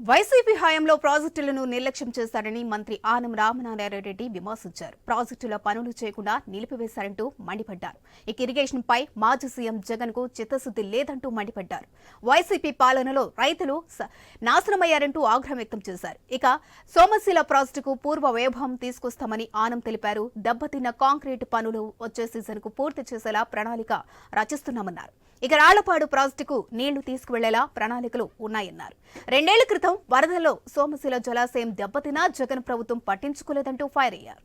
YCP హయాంలో ప్రాజెక్టులను నిర్లక్ష్యం చేశారని మంత్రి ఆనం రామనారాయణ రెడ్డి విమర్శించారు. ప్రాజెక్టుల పనులు చేయకుండా నిలిపివేశారంటూ మండిపడ్డారు. ఇక ఇరిగేషన్ పై మాజీ సీఎం జగన్కు చిత్తశుద్ది లేదంటూ మండిపడ్డారు. వైసీపీ పాలనలో రైతులు నాశనమయ్యారంటూ ఆగ్రహం వ్యక్తం చేశారు. ఇక సోమశీల ప్రాజెక్టుకు పూర్వ వైభవం తీసుకొస్తామని ఆనం తెలిపారు. దెబ్బతిన్న కాంక్రీట్ పనులు వచ్చే సీజన్కు పూర్తి చేసేలా ప్రణాళిక రచిస్తున్నామన్నారు. ఇక రాళ్ళపాడు ప్రాజెక్టుకు నీళ్ళు తీసుకువెళ్ళేలా ప్రణాళికలు ఉన్నాయన్నారు. రెండేళ్ళ క్రితం వరదలో సోమశిల జలాశయం దెబ్బతినా జగన్ ప్రభుత్వం పట్టించుకోలేదంటూ ఫైర్ అయ్యారు.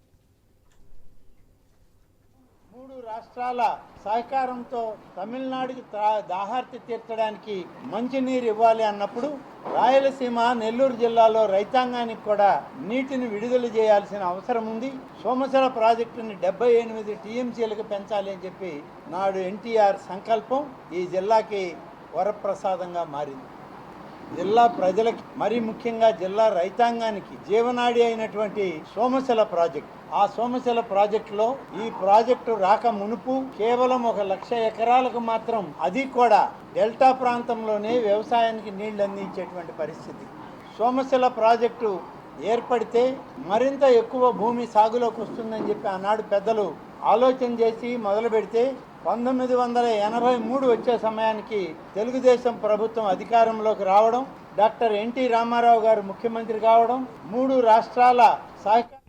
మూడు రాష్ట్రాల సహకారంతో తమిళనాడుకి దాహార్తి తీర్చడానికి మంచినీరు ఇవ్వాలి అన్నప్పుడు రాయలసీమ నెల్లూరు జిల్లాలో రైతాంగానికి కూడా నీటిని విడుదల చేయాల్సిన అవసరం ఉంది. సోమశిల ప్రాజెక్టుని డెబ్బై ఎనిమిది టీఎంసీలకు పెంచాలి అని చెప్పి నాడు ఎన్టీఆర్ సంకల్పం ఈ జిల్లాకి వరప్రసాదంగా మారింది. జిల్లా ప్రజలకి మరి ముఖ్యంగా జిల్లా రైతాంగానికి జీవనాడి అయినటువంటి సోమశిల ప్రాజెక్ట్. ఆ సోమశిల ప్రాజెక్టులో ఈ ప్రాజెక్టు రాక మునుపు కేవలం ఒక లక్ష ఎకరాలకు మాత్రం అది కూడా డెల్టా ప్రాంతంలోనే వ్యవసాయానికి నీళ్ళు అందించేటువంటి పరిస్థితి. సోమశిల ప్రాజెక్టు ఏర్పడితే మరింత ఎక్కువ భూమి సాగులోకి వస్తుందని చెప్పి ఆనాడు పెద్దలు ఆలోచన చేసి మొదలు పెడితే పంతొమ్మిది వందల ఎనభై మూడు వచ్చే సమయానికి తెలుగుదేశం ప్రభుత్వం అధికారంలోకి రావడం డాక్టర్ ఎన్టీ రామారావు గారు ముఖ్యమంత్రి కావడం మూడు రాష్ట్రాల సహకార